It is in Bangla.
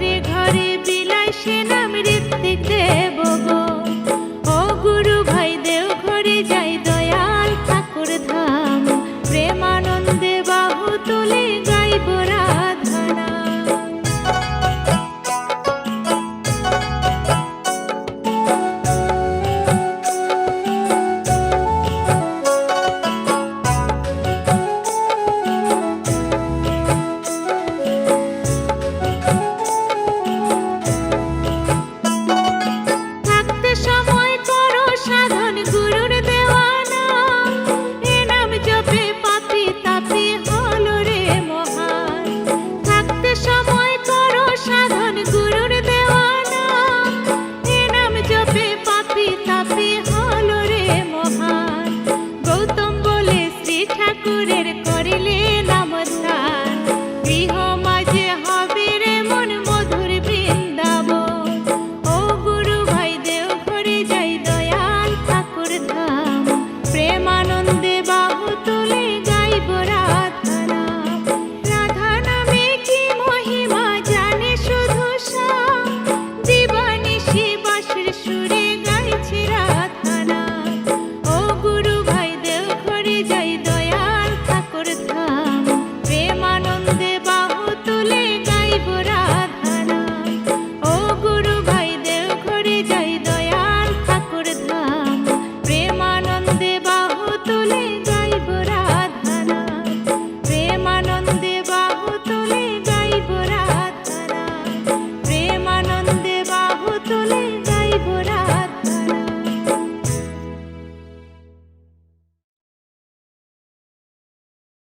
ঘরে ঘরে বিলাসী নাম ঋত্বিক দেব।